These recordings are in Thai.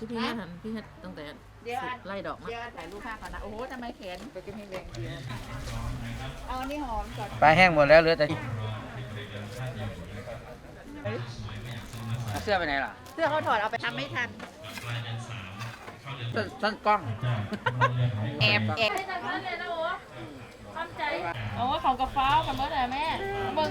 ที่พี่หันพี่หันตั้งแต่เดี๋ยวอันไล่ดอกมาเดี๋ยวถ่ายรูปภาพก่อนนะ โอ้โหทำไมแขนก็จะมีแรงเดียวเอาอันนี้หอมก่อนปลาแห้งหมดแล้วเหลือแต่เสื้อไปไหนล่ะเสื้อเขาถอดเอาไปทำไม่ทันต้นต้นกล้อง แอบแอบโอ้ของกระเป๋ากันเมื่อไหร่แม่เบิ่ง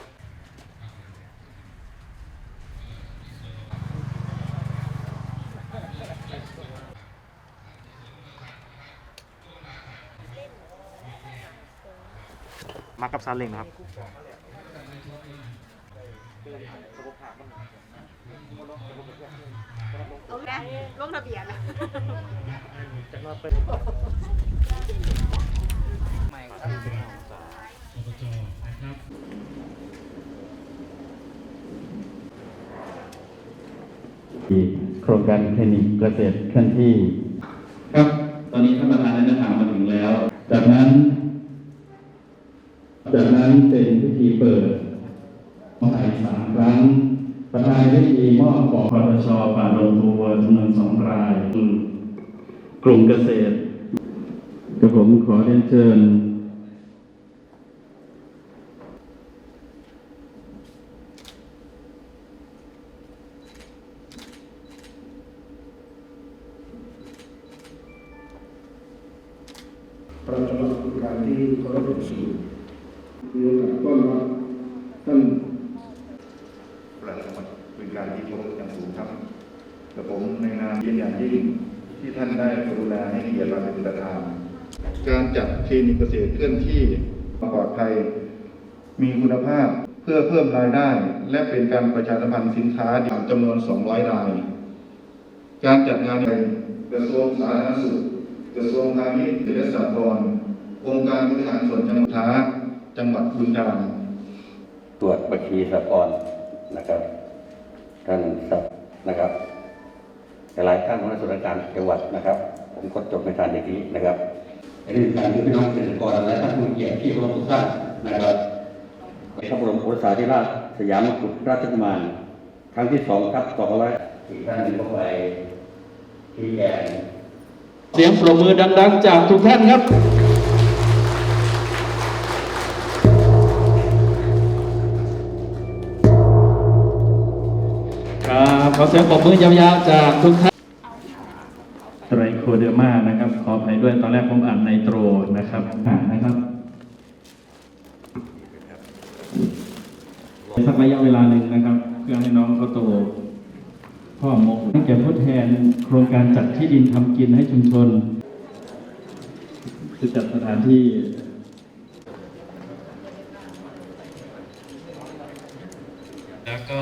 ากับซาเล้งนะครับลงนะลงทะเบียนนะโครงการคลินิกเกษตรเคลื่อนที่ ครับ ตอนนี้ท่านประธานได้ถามมาถึงแล้ว จากนั้น จากนั้นเป็นพิธีเปิดมหาสามครั้ง ประธานด้พิธีมอบของพทชป่าดงทัวร์จำนวนสองรายกลุ่มเกษตรกับผมขอเรียนเชิญประธานกรรมการที่เคารพสูง มีโอกาสต้อนรับท่านประจังหวัดเป็นการที่เคารพอย่างสูงครับกับผมในนามยินอย่างยิ่งที่ท่านได้กรุณาให้เกียรติมาเป็นประธานการจัดคลินิกเกษตรเคลื่อนที่ปลอดภัย มีคุณภาพเพื่อเพิ่มรายได้ และเป็นการประชาสัมพันธ์สินค้าจำนวน 200 ราย การจัดงานในกระทรวงสาธารณสุขกระทรวงพาณิชย์และสหกรณ์องค์การบริหารส่วนจังหวัดท้า จังหวัดบึงกาฬตรวจบัญชีสหกรณ์นะครับ ท่านสับนะครับหลายท่านของส่วนราชการจังหวัดนะครับ ผมก็จบไม่ทันอย่างนี้นะครับในเรื่องการที่พี่น้องเกษตรกรและท่านผู้เกียรติที่เคารพทุกท่านนะครับพระบรมโอรสาธิราชสยามกุฎราชกุมารครั้งที่สองครับสองร้อยอีกท่านหนึ่งก็ไปที่แกนเสียงปรบมือดัง ๆ จากทุกท่านครับ อเสียงปรบมือยาวๆจากทุกท่านไตรโคเดอร์มานะครับ ขออภัยด้วยตอนแรกผมอ่านไนโตรนะครับอ่านนะครับสักระยะเวลาหนึ่งนะครับ เพื่อให้น้องเขาโตพ่อมกให้แก่ผู้แทนโครงการจัดที่ดินทำกินให้ชุมชนจะจัดสถานที่ แล้วก็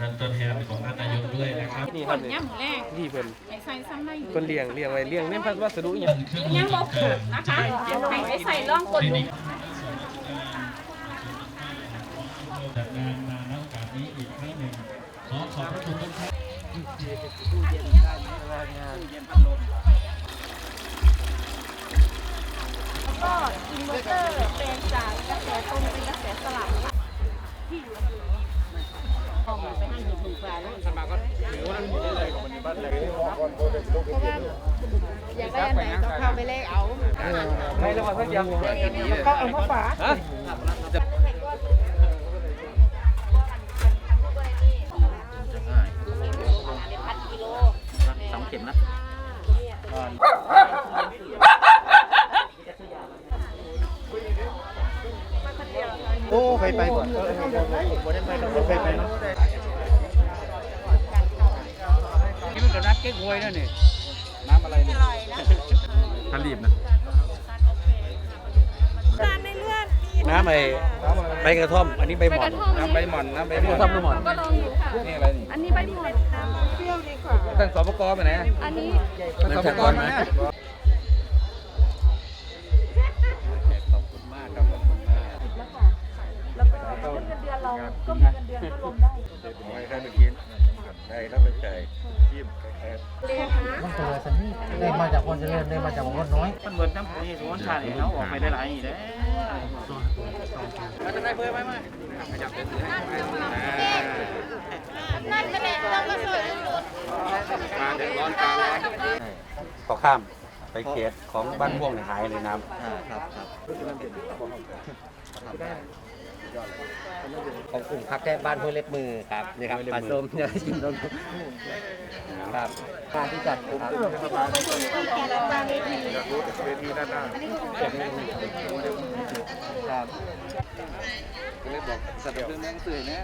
ท่านตัวแทนของท่านนายกด้วยนะครับนี่ครับย่ำแรกนี่เพิ่นไอ้ใส่ซ้ำในเพิ่นเลี้ยงเลี้ยงไว้เลี้ยงเนี่ยพัดวัสดุอย่างยังบ่ผูกนะคะให้ไปใส่ร่องกดลงจัดงานมาณโอกาสนี้อีกครั้งหนึ่งขอขอบพระคุณทุกท่านก็อินเวอร์เตอร์เป็นจากกระแสตรงเป็นกระแสสลับที่อยู่ ห้องไปให้ถูกๆไปแล้วอยากได้อันไหนก็เข้าไปเลขเอาไม่ระวังสักอย่างก็เอามาฝาฮ โอ้ไปไปบ่เออบ่ได้ไปบ่ไปไปเนาะนี่มันก็นักเก๊กฮวยนั่นนี่น้ำอะไรนี่ทารีบนะการในเลือดน้ำไอ้ใบกระท่อม อันนี้ใบหมอนน้ำใบหมอนน้ำใบหมอนกระท่อมหรือหมอนก็ลองดูค่ะนี่อะไรนี่อันนี้ใบหมอนท่านสปกไปไหนอันนี้ท่านสปกมา เราก็มีเงินเดือนก็ลงได้ไม่ได้ไปกินได้แล้วไปจ่ายยิ้มแค่มันตัวสันนี่ได้มาจากคนเจริญได้มาจากคนน้อย มันเหมือนน้ำนี่สวนชาติเขาออกไปได้หลายอีกแล้วจะได้เพิ่มไหมไหมขยับเป็นนั่นก็เลยต้องมาสวยมาเดือดร้อนกลางร้อนก็ข้ามไปเขตของบ้านม่วงหายเลยน้ำครับครับ ของกลุ่มพักแค่บ้านห้วยเล็บมือครับนี่ครับปลาส้มเนี่ยชิมลงครับการที่จัดครับครับเลยบอกสัตว์เรื่องแมงสื่อแน่